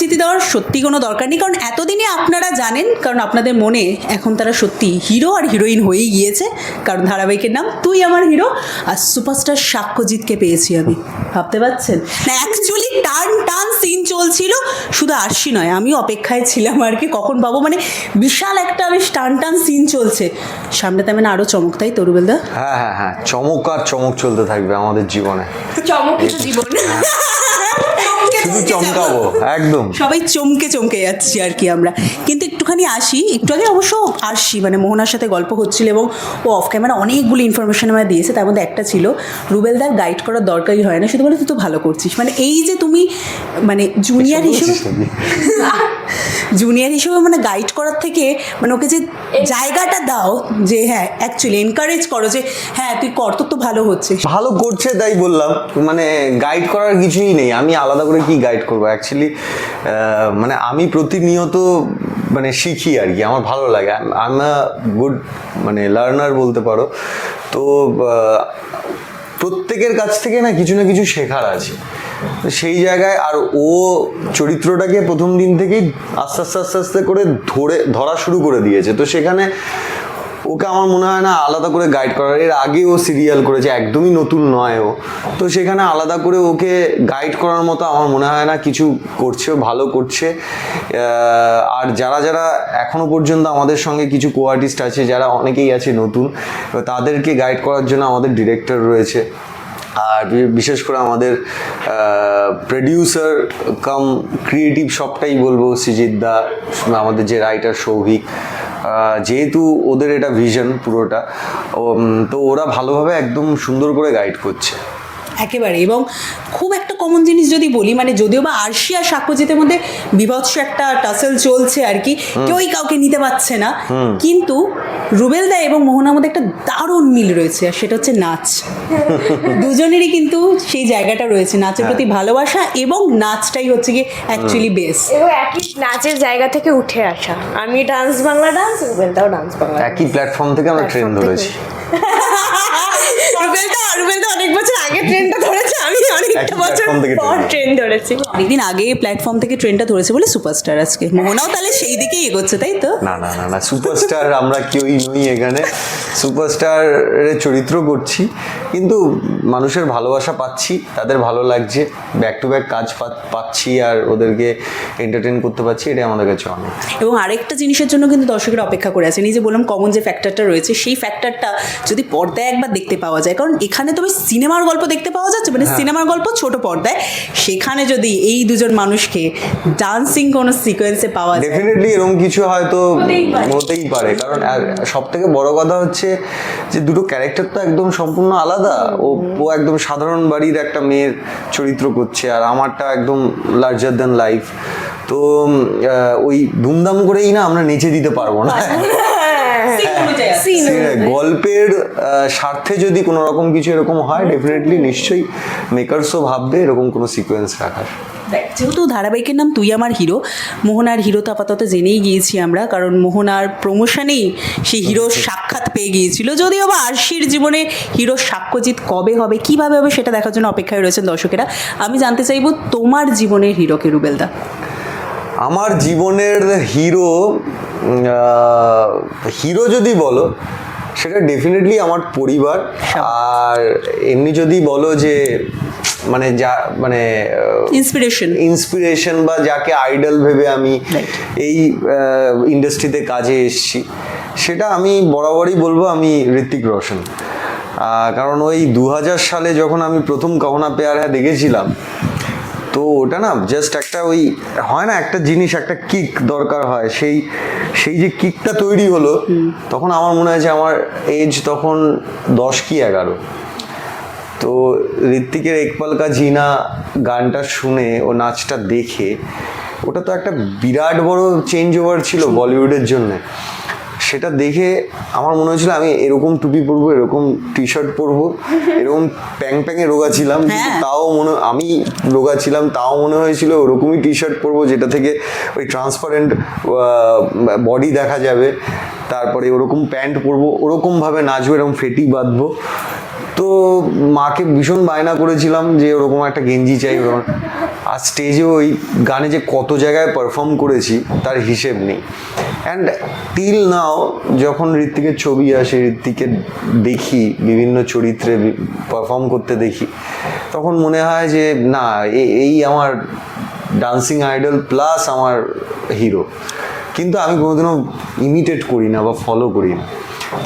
পরিচিতি দেওয়ার সত্যি কোনো দরকার নেই। কারণ এতদিনে আপনারা জানেন কারণ আপনাদের মনে এখন তারা সত্যি হিরো আর হিরোইন হয়েই গিয়েছে। কারণ ধারাবাহিকের নাম তুই আমার হিরো আর সুপারস্টার সাক্ষ্যজিৎকে পেয়েছি আমি। ভাবতে পারছেন? না অ্যাকচুয়ালি টান টান সিন চলছিল শুধু আরশি নয় আমি অপেক্ষায় ছিলাম আর কি কখন পাবো? মানে বিশাল একটা বেশ টান টান সিন চলছে। সামনে তেমন আরও চমক তাই তরুবেলদা হ্যাঁ হ্যাঁ হ্যাঁ চমক আর চমক চলতে থাকবে আমাদের জীবনে। চমকিত জীবন। শুধু চমকাবো একদম। সবাই চমকে চমকে যাচ্ছি আর কি আমরা। কিন্তু একটুখানি আসি একটু আগে অবশ্য আসি মানে মোহনার সাথে গল্প হচ্ছিল এবং ও অফ ক্যামেরা অনেকগুলো ইনফরমেশন আমায় দিয়েছে তার মধ্যে একটা ছিল রুবেলদার গাইড করার দরকারই হয় না শুধু বলে তুই তো ভালো করছিস। মানে এই যে তুমি মানে জুনিয়র হিসেবে জুনিয়র হিসেবে মানে গাইড করার থেকে মানে ওকে যে জায়গাটা দাও যে হ্যাঁ অ্যাকচুয়ালি এনকারেজ করো যে হ্যাঁ তুই কর তোর তো ভালো হচ্ছে। ভালো করছে তাই বললাম মানে গাইড করার কিছুই নেই আমি আলাদা করে কি গাইড করব? অ্যাকচুয়ালি মানে আমি প্রতিনিয়ত মানে শিখি আর কি, আমার ভালো লাগে। আই গুড মানে লার্নার বলতে পারো। তো প্রত্যেকের কাছ থেকে না কিছু না কিছু শেখার আছে। সেই জায়গায় আর ও চরিত্রটাকে প্রথম দিন থেকেই আস্তে আস্তে আস্তে আস্তে করে ধরে, ধরা শুরু করে দিয়েছে। তো সেখানে ওকে আমার মনে হয় না আলাদা করে গাইড করার। এর আগে ও সিরিয়াল করেছে, একদমই নতুন নয় ও। তো সেখানে আলাদা করে ওকে গাইড করার মতো আমার মনে হয় না কিছু করছে, ভালো করছে। আর যারা যারা এখনও পর্যন্ত আমাদের সঙ্গে কিছু কো আর্টিস্ট আছে, যারা অনেকেই আছে নতুন, তাদেরকে গাইড করার জন্য আমাদের ডিরেক্টর রয়েছে। আর বিশেষ করে আমাদের প্রডিউসার কাম ক্রিয়েটিভ সবটাই বলব দা, আমাদের যে রাইটার সৌভিক যেহেতু ওদের এটা ভিশন পুরোটা তো ওরা ভালোভাবে একদম সুন্দর করে গাইড করছে। একেবারে। এবং খুব একটা কমন জিনিস যদি বলি মানে যদিও বা আরশি আর সাক্ষ্যজিতের মধ্যে বিভৎস একটা টাসেল চলছে আর কি কেউই কাউকে নিতে পারছে না। কিন্তু রুবেলদা এবং মোহনার মধ্যে একটা দারুণ মিল রয়েছে আর সেটা হচ্ছে নাচ। দুজনেরই কিন্তু সেই জায়গাটা রয়েছে নাচের প্রতি ভালোবাসা এবং নাচটাই হচ্ছে গিয়ে অ্যাকচুয়ালি বেস এবং একই নাচের জায়গা থেকে উঠে আসা। আমি ডান্স বাংলা ডান্স রুবেলদাও ডান্স বাংলা একই প্ল্যাটফর্ম থেকে আমরা ট্রেন ধরেছি। রুবেলদা রুবেলদা অনেক বছর আগে ট্রেনটা ধরেছে আমি অনেকটা বছর পর ট্রেন। ধরেছি। অনেকদিন আগে প্ল্যাটফর্ম থেকে ট্রেনটা ধরেছে বলে সুপারস্টার আজকে। মোহনাও তাহলে সেই দিকেই এগোচ্ছে তাই তো? না না না না সুপারস্টার আমরা কেউই নই এখানে। সুপারস্টারের চরিত্র করছি। কিন্তু মানুষের ভালোবাসা পাচ্ছি তাদের ভালো লাগছে ব্যাক টু ব্যাক কাজ পাচ্ছি আর ওদেরকে এন্টারটেন করতে পারছি এটাই আমাদের কাছে অনেক। এবং আরেকটা জিনিসের জন্য কিন্তু দর্শকেরা অপেক্ষা করে আছেন এই যে বললাম কমন যে ফ্যাক্টরটা রয়েছে সেই ফ্যাক্টরটা যদি পর্দায় একবার দেখতে পাওয়া যায় কারণ এখানে তো সিনেমার গল্প দেখতে পাওয়া যাচ্ছে মানে সিনেমার গল্প ছোট পর্দায় সেখানে যদি এই দুজন মানুষকে ডান্সিং কোনো সিকোয়েন্সে পাওয়া যায়। ডেফিনেটলি এরকম কিছু হয়তো হতেই পারে। হতেই পারে কারণ সব থেকে বড় কথা হচ্ছে যে দুটো ক্যারেক্টার তো একদম সম্পূর্ণ আলাদা ও ও একদম সাধারণ বাড়ির একটা মেয়ের চরিত্র করছে আর আমারটা একদম লার্জার দেন লাইফ তো আহ, ওই ধুমধাম করেই না আমরা নেচে দিতে পারব না। গল্পের স্বার্থে যদি কোনো রকম কিছু এরকম হয় ডেফিনেটলি নিশ্চয়ই মেকার্সও ভাববে এরকম কোনো সিকোয়েন্স রাখার। যেহেতু ধারাবাহিকের নাম তুই আমার হিরো মোহনার হিরো তো আপাতত জেনেই গিয়েছি আমরা কারণ মোহনার প্রমোশনেই সেই হিরোর সাক্ষাৎ পেয়ে গিয়েছিল। যদিও বা আরশির জীবনে হিরো সাক্ষ্যজিৎ কবে হবে কীভাবে হবে সেটা দেখার জন্য অপেক্ষায় রয়েছেন দর্শকেরা। আমি জানতে চাইব তোমার জীবনের হিরোকে রুবেলদা। আমার জীবনের হিরো হিরো যদি বলো সেটা ডেফিনেটলি আমার পরিবার। আর এমনি যদি বলো যে মানে যা মানে ইন্সপিরেশন ইন্সপিরেশন বা যাকে আইডল ভেবে আমি এই ইন্ডাস্ট্রিতে কাজে এসেছি সেটা আমি বরাবরই বলব আমি ঋত্বিক রোশন। কারণ ওই দু হাজার সালে যখন আমি প্রথম কহনা পেয়ার হ্যাঁ দেখেছিলাম তো ওটা না জাস্ট একটা ওই হয় না একটা জিনিস একটা কিক দরকার হয় সেই সেই যে কিকটা তৈরি হলো তখন আমার মনে হয় যে আমার এজ তখন দশ কি এগারো। তো ঋত্বিকের একপালকা জিনা গানটা শুনে ও নাচটা দেখে ওটা তো একটা বিরাট বড় চেঞ্জ ওভার ছিল বলিউডের জন্য। সেটা দেখে আমার মনে হয়েছিল আমি এরকম টুপি পরবো এরকম টি শার্ট পরবো এরকম প্যাং প্যাঙে রোগা ছিলাম হ্যাঁ। তাও মনে আমি রোগা ছিলাম তাও মনে হয়েছিল ওরকমই টি শার্ট পরবো যেটা থেকে ওই ট্রান্সপারেন্ট বডি দেখা যাবে। তারপরে ওরকম প্যান্ট পরবো ওরকমভাবে নাচবো এরকম ফেটি বাঁধবো। তো মাকে ভীষণ বায়না করেছিলাম যে ওরকম একটা গেঞ্জি চাই, ওরকম। আর স্টেজে ওই গানে যে কত জায়গায় পারফর্ম করেছি, তার হিসেব নেই। অ্যান্ড টিল নাও যখন ঋত্বিকের ছবি আসে ঋত্বিকে দেখি, বিভিন্ন চরিত্রে পারফর্ম করতে দেখি, তখন মনে হয় যে, না এই আমার ডান্সিং আইডল প্লাস আমার হিরো কিন্তু আমি কোনোদিনও ইমিটেট করি না বা ফলো করি না।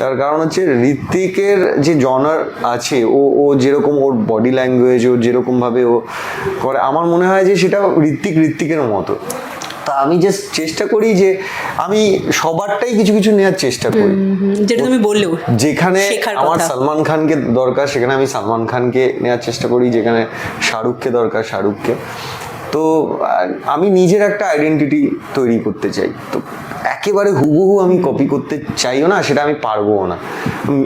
তার কারণ হচ্ছে ঋত্বিকের যে জনার আছে ও ও যেরকম ওর বডি ল্যাঙ্গুয়েজ ওর যেরকমভাবে ও করে আমার মনে হয় যে সেটা ঋত্বিক ঋত্বিকের মতো। তা আমি জাস্ট চেষ্টা করি যে আমি সবারটাই কিছু কিছু নেওয়ার চেষ্টা করি। যেটা তুমি বললেও যেখানে আমার সালমান খানকে দরকার সেখানে আমি সালমান খানকে নেওয়ার চেষ্টা করি যেখানে শাহরুখকে দরকার শাহরুখকে। তো আমি নিজের একটা আইডেন্টিটি তৈরি করতে চাই। তো একেবারে হুবহু আমি কপি করতে চাইও না সেটা আমি পারব না।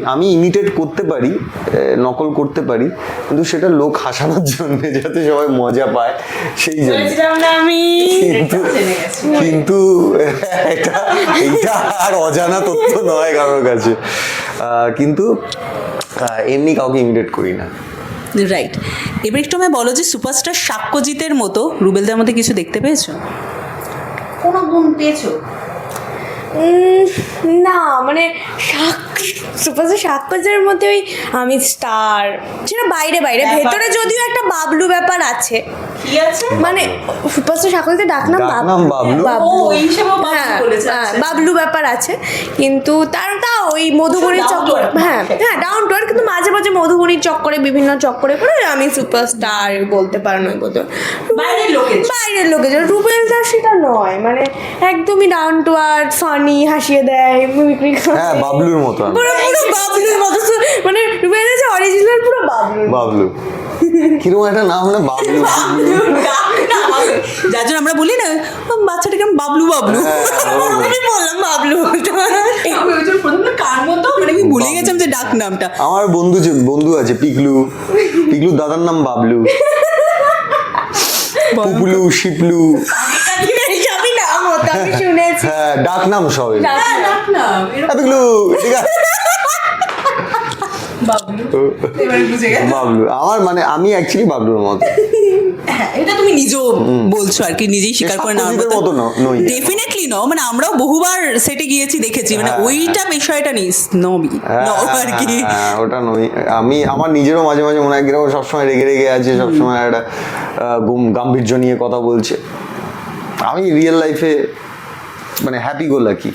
আমি ইমিটেট করতে পারি নকল করতে পারি কিন্তু সেটা লোক হাসানোর জন্য যাতে সবাই মজা পায় সেই জন্য। কিন্তু এটা এটা আর অজানা তথ্য নয় কারোর কাছে। আহ, কিন্তু এমনি কাউকে ইমিটেট করি না। রাইট এবার একটু আমায় বলো যে সুপারস্টার সাক্ষ্যজিতের মতো রুবেলদার মধ্যে কিছু দেখতে পেয়েছ? কোনো গুণ পেয়েছ? না মানে সুপারস্টার সাক্ষরের মধ্যে ওই আমি স্টার সেটা বাইরে বাইরে ভেতরে যদিও একটা বাবলু ব্যাপার আছে কি আছে মানে সুপারস্টার সাক্ষরতে ডাকনাম বাব- ডাকনাম বাবলু? হ্যাঁ, বলেছে, হ্যাঁ, আচ্ছা। বাবলু ব্যাপার আছে কিন্তু তার তা ওই মধুবনির চক্কর হ্যাঁ হ্যাঁ ডাউন টু কিন্তু মাঝে মাঝে মধুবনির চক্করে বিভিন্ন চক্করে করে আমি সুপারস্টার বলতে পারো নয় বলতে পারো। বাইরের লোকের। বাইরের লোকের জন্য রুবেল দাস সেটা নয় মানে একদমই ডাউন টু আর্থ ফানি হাসিয়ে দেয় মিমিক্রি হ্যাঁ বাবলুর মতো। পুরো পুরো বাবলুর মতো মানে রুবেল দাস অরিজিনাল পুরো বাবলু। বাবলু। কীরকম একটা নাম না বাবলু। যার জন্য আমরা বলি না "ও, বাচ্চাটাকে আমি বাবলু বাবলু। হ্যাঁ, আমি বললাম বাবলু। প্রথমে কার মতো? মানে আমি ভুলে গেছিলাম যে ডাক নামটা। আমার বন্ধু যে- বন্ধু আছে পিকলু। পিকলুর দাদার নাম বাবলু। পুপলু শিপলু। সবই নাম হ্যাঁ ডাক নাম সব এগুলো। ডাক ডাক নাম পিকলু ঠিক আছে। বাবলু। আমার মানে আমি অ্যাকচুয়ালি বাবলুর মতো। হ্যাঁ, এটা তুমি নিজেও বলছো আর কি নিজেই স্বীকার করে মতো নই। ডেফিনেটলি ন মানে আমরাও বহুবার সেটে গিয়েছি দেখেছি মানে হ্যাঁ, ওইটা বিষয়টা নেই নবি হ্যাঁ, আর কি। ওটা নই। আমি আমার নিজেরও মাঝে মাঝে মনে হয় কীরকম সবসময় রেগে রেগে আছে সবসময় একটা গুম- গাম্ভীর্য নিয়ে কথা বলছে। আমি রিয়েল লাইফে মানে হ্যাপি গো লাকি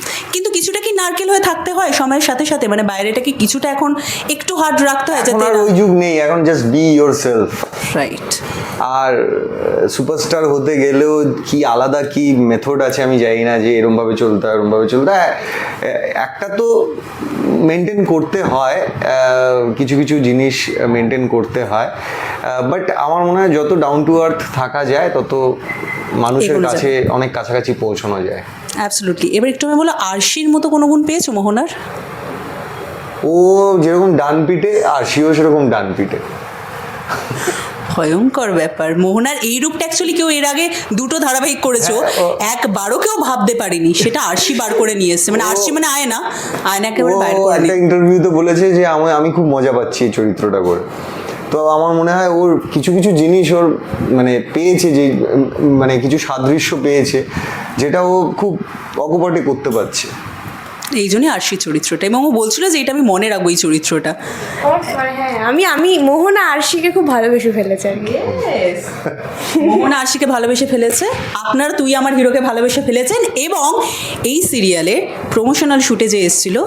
কি নারকেল হয়ে থাকতে হয় সময়ের সাথে সাথে মানে বাইরেটা কি কিছুটা এখন একটু হার্ড রাখতে হয় যাতে আর ওই যুগ নেই এখন just be yourself right আর সুপারস্টার হতে গেলেও কি আলাদা কি মেথড আছে আমি জানি না যে এরম ভাবে চলতে হয় এরম ভাবে চলতে হয়। একটা তো মেনটেন করতে হয় কিছু কিছু জিনিস মেনটেন করতে হয় বাট আমার মনে হয় যত ডাউন টু আর্থ থাকা যায় তত মানুষের কাছে অনেক কাছাকাছি পৌঁছানো যায়। অ্যাবসলুটলি এবার একটু আমি বলো আরশির মতো কোনো গুণ পেয়েছ মোহনার? ও যেরকম ডান পিঠে আর সেও সেরকম ডান পিঠে। ভয়ঙ্কর ব্যাপার। মোহনার এই রূপটা অ্যাকচুয়ালি কেউ এর আগে দুটো ধারাবাহিক করেছ। হ্যাঁ, ও- একবারও কেউ ভাবতে পারিনি সেটা আরশি বার করে নিয়ে এসছে মানে আরশি মানে আয়না আয়না একেবারে ও বাইর করে একটা ইন্টারভিউতে বলেছে যে আমি আমি খুব মজা পাচ্ছি এই চরিত্রটা করে। তো আমার মনে হয় ওর কিছু কিছু জিনিস ওর মানে পেয়েছে যে মানে কিছু সাদৃশ্য পেয়েছে যেটা ও খুব অকপটে করতে পারছে। এই জন্যই আরশি চরিত্রটা। এবং ও বলছিল যে এটা আমি মনে রাখব এই চরিত্রটা। আমি আমি মোহনা আরশিকে খুব ভালোবেসে ফেলেছি আর কি। মোহনা আরশিকে ভালোবেসে ফেলেছে। আপনারা তুই আমার হিরোকে ভালোবেসে ফেলেছেন। এবং এই সিরিয়ালে প্রমোশনাল শুটে যে এসেছিল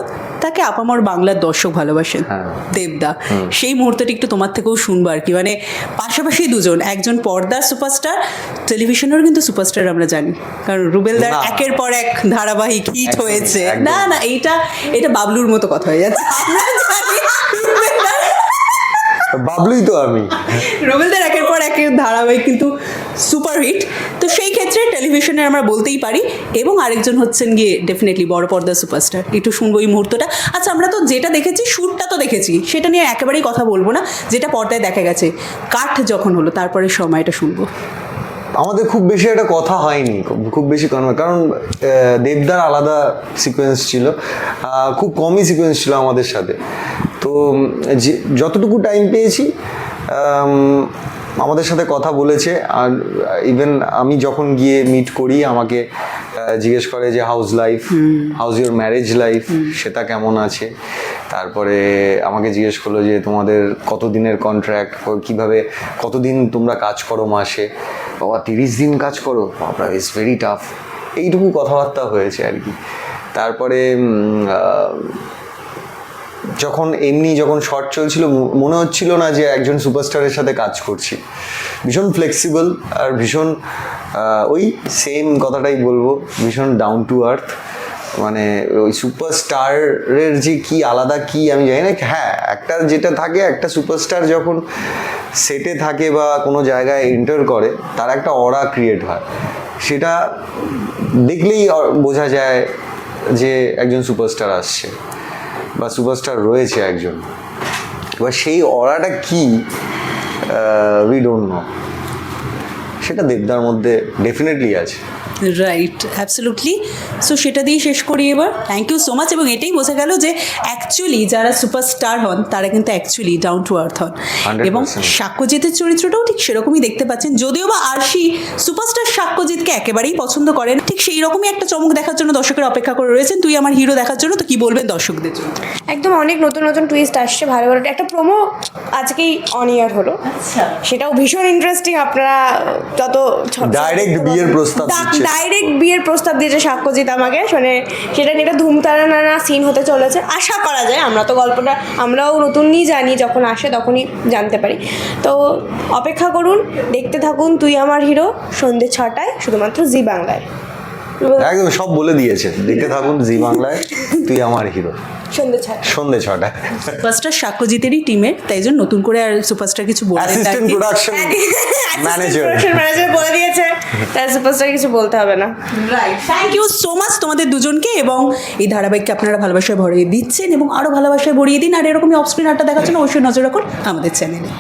তাকে আপামর বাংলার দর্শক ভালোবাসেন হ্যাঁ। দেবদা। সেই মুহূর্তটি একটু তোমার থেকেও শুনব আর কি। মানে পাশাপাশি দুজন একজন পর্দার সুপারস্টার টেলিভিশনেরও কিন্তু সুপারস্টার আমরা জানি। কারণ রুবেলদার। একের পর এক ধারাবাহিক হিট হয়েছে। না না এইটা এটা বাবলুর মতো কথা হয়ে যাচ্ছে। বাবলুই তো আমি। রবিলদার একের পর এক ধারাবাহিক কিন্তু সুপারহিট তো সেই ক্ষেত্রে টেলিভিশনে আমরা বলতেই পারি এবং আরেকজন হচ্ছেন গিয়ে ডেফিনেটলি বড় পর্দার সুপারস্টার একটু শুনব এই মুহূর্তটা। আচ্ছা আমরা তো যেটা দেখেছি শ্যুটটা তো দেখেছি সেটা নিয়ে একেবারেই কথা বলব না যেটা পর্দায় দেখা গেছে। কাঠ যখন হলো তারপরে সময়টা শুনব। আমাদের খুব বেশি একটা কথা হয়নি খুব- বেশি কারণ দেবদার আলাদা সিকোয়েন্স ছিল। খুব কমই সিকোয়েন্স ছিল আমাদের সাথে। তো যে যতটুকু টাইম পেয়েছি আমাদের সাথে কথা বলেছে আর ইভেন আমি যখন গিয়ে মিট করি আমাকে জিজ্ঞেস করে যে how's life how's your marriage life সেটা কেমন আছে? তারপরে আমাকে জিজ্ঞেস করল যে তোমাদের কতদিনের কন্ট্রাক্ট কীভাবে কতদিন তোমরা কাজ করো মাসে? বাবা তিরিশ দিন কাজ করো? বাবা ইটস ভেরি টাফ এইটুকু কথাবার্তা হয়েছে আর কি। তারপরে যখন এমনি যখন শর্ট চলছিল মনে হচ্ছিল না যে একজন সুপারস্টারের সাথে কাজ করছি। ভীষণ ফ্লেক্সিবল আর ভীষণ ওই সেম কথাটাই বলব, ভীষণ ডাউন টু আর্থ মানে ওই সুপারস্টারের যে কি আলাদা কি আমি জানি না। হ্যাঁ একটা যেটা থাকে, একটা সুপারস্টার যখন সেটে থাকে বা কোনো জায়গায় এন্টার করে, তার একটা অরা ক্রিয়েট হয়। সেটা দেখলেই বোঝা যায় যে একজন সুপারস্টার আসছে। বা সুপারস্টার রয়েছে একজন। এবার সেই অরাটা কি উই ডোন্ট নো সেটা দেবদার মধ্যে ডেফিনেটলি আছে। রাইট অ্যাবসলুটলি সো সেটা দিয়ে শেষ করি এবার। থ্যাংক ইউ সো মাচ এবং এটাই বোঝা গেল যে অ্যাকচুয়ালি যারা সুপারস্টার হন তারা কিন্তু অ্যাকচুয়ালি ডাউন টু আর্থ হন। 100% এবং সাক্ষ্যজিতের চরিত্রটাও ঠিক সেরকমই দেখতে পাচ্ছেন। যদিও বা আরশি সুপারস্টার সাক্ষ্যজিৎকে একেবারেই পছন্দ করেন ঠিক সেই রকমই একটা চমক দেখার জন্য দর্শকের অপেক্ষা করে রয়েছেন। তুই আমার হিরো দেখার জন্য তো কি বলবেন দর্শকদের জন্য? একদম অনেক নতুন নতুন টুইস্ট আসছে ভালো ভালো একটা প্রোমো আজকেই অন ইয়ার হলো। আচ্ছা। সেটাও ভীষণ ইন্টারেস্টিং আপনারা যত Direct বিয়ের প্রস্তাব দিচ্ছে। ডাইরেক্ট বিয়ের প্রস্তাব দিয়েছে সাক্ষ্যজিৎ আমাকে শুনে সেটা নিয়ে একটা নানা সিন হতে চলেছে। আশা করা যায়, আমরা তো গল্পটা, আমরাও নতুনই জানি, যখন আসে তখনই জানতে পারি। তো অপেক্ষা করুন, দেখতে থাকুন তুই আমার হিরো সন্ধ্যে ছটায়, শুধুমাত্র জি বাংলায়। একদম সব বলে দিয়েছে। দেখতে থাকুন জি বাংলায় তুই আমার হিরো। সন্ধে ছটায় সুপারস্টার সাক্ষ্যজিতেরই টিমের তাই জন্য নতুন করে আর সুপারস্টার কিছু বলতে অ্যাসিস্ট্যান্ট প্রোডাকশন ম্যানেজার ম্যানেজার বলে দিয়েছে। তার সুপারস্টার কিছু বলতে হবে না। Right thank you so much তোমাদের দুজনকে এবং এই ধারাবাহিককে আপনারা ভালোবাসায় ভরিয়ে দিচ্ছেন এবং আরও ভালোবাসায় ভরিয়ে দিন। আর এরকমই অফ স্ক্রিন আড্ডা দেখার জন্য অবশ্যই নজর রাখুন আমাদের চ্যানেলে